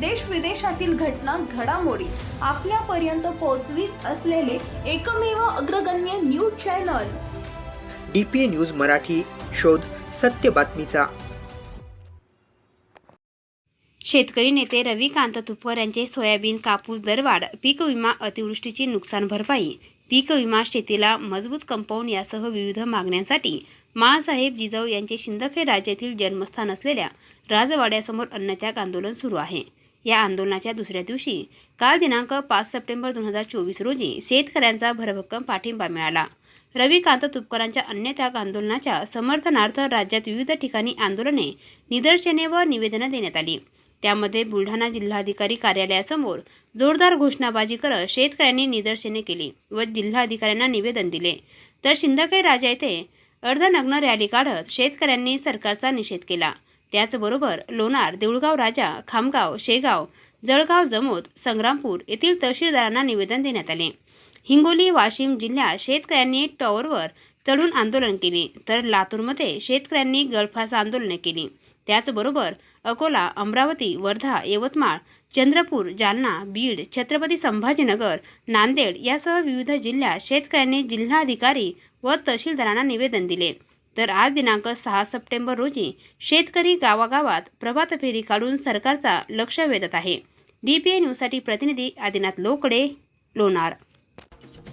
देश विदेशातील घटना घडामोडी आपल्यापर्यंत पोहोचवीत असलेले एकमेव अग्रगण्य news channel. D P A news Marathi शोध सत्य बातमीचा. शेतकरी नेते रविकांत तुपकर यांचे सोयाबीन कापूस दरवाढ पीक विमा अतिवृष्टीची नुकसान भरपाई पीक विमा शेतीला मजबूत कंपाऊंड यासह विविध मागण्यांसाठी माँसाहेब जिजाऊ यांचे शिंदखे राज्यातील जन्मस्थान असलेल्या राजवाड्यासमोर अन्नत्याग आंदोलन सुरू आहे. या आंदोलनाच्या दुसऱ्या दिवशी काल दिनांक पाच सप्टेंबर दोन हजार चोवीस रोजी शेतकऱ्यांचा भरभक्कम पाठिंबा मिळाला. रविकांत तुपकरांच्या अन्य त्याग आंदोलनाच्या समर्थनार्थ राज्यात विविध ठिकाणी आंदोलने निदर्शने व निवेदनं देण्यात आली. त्यामध्ये बुलढाणा जिल्हाधिकारी कार्यालयासमोर जोरदार घोषणाबाजी करत शेतकऱ्यांनी निदर्शने केली व जिल्हाधिकाऱ्यांना निवेदन दिले. तर शिंदखे राजा येथे अर्धनग्न रॅली काढत शेतकऱ्यांनी सरकारचा निषेध केला. त्याचबरोबर लोणार देऊळगाव राजा खामगाव शेगाव जळगाव जमोद संग्रामपूर येथील तहसीलदारांना निवेदन देण्यात आले. हिंगोली वाशिम जिल्ह्यात शेतकऱ्यांनी टॉवरवर चढून आंदोलन केले तर लातूरमध्ये शेतकऱ्यांनी गळफास आंदोलने केली. त्याचबरोबर अकोला अमरावती वर्धा यवतमाळ चंद्रपूर जालना बीड छत्रपती संभाजीनगर नांदेड यासह विविध जिल्ह्यात शेतकऱ्यांनी जिल्हाधिकारी व तहसीलदारांना निवेदन दिले. तर आज दिनांक सहा सप्टेंबर रोजी शेतकरी गावागावात प्रभात फेरी काढून सरकारचा लक्ष वेधत आहे. डी पी ए न्यूजसाठी प्रतिनिधी आदिनाथ लोकडे लोणार.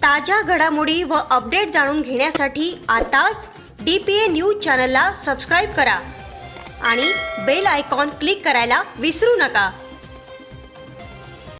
ताज्या घडामोडी व अपडेट जाणून घेण्यासाठी आताच डी पी ए न्यूज चॅनलला सबस्क्राईब करा आणि बेल आयकॉन क्लिक करायला विसरू नका.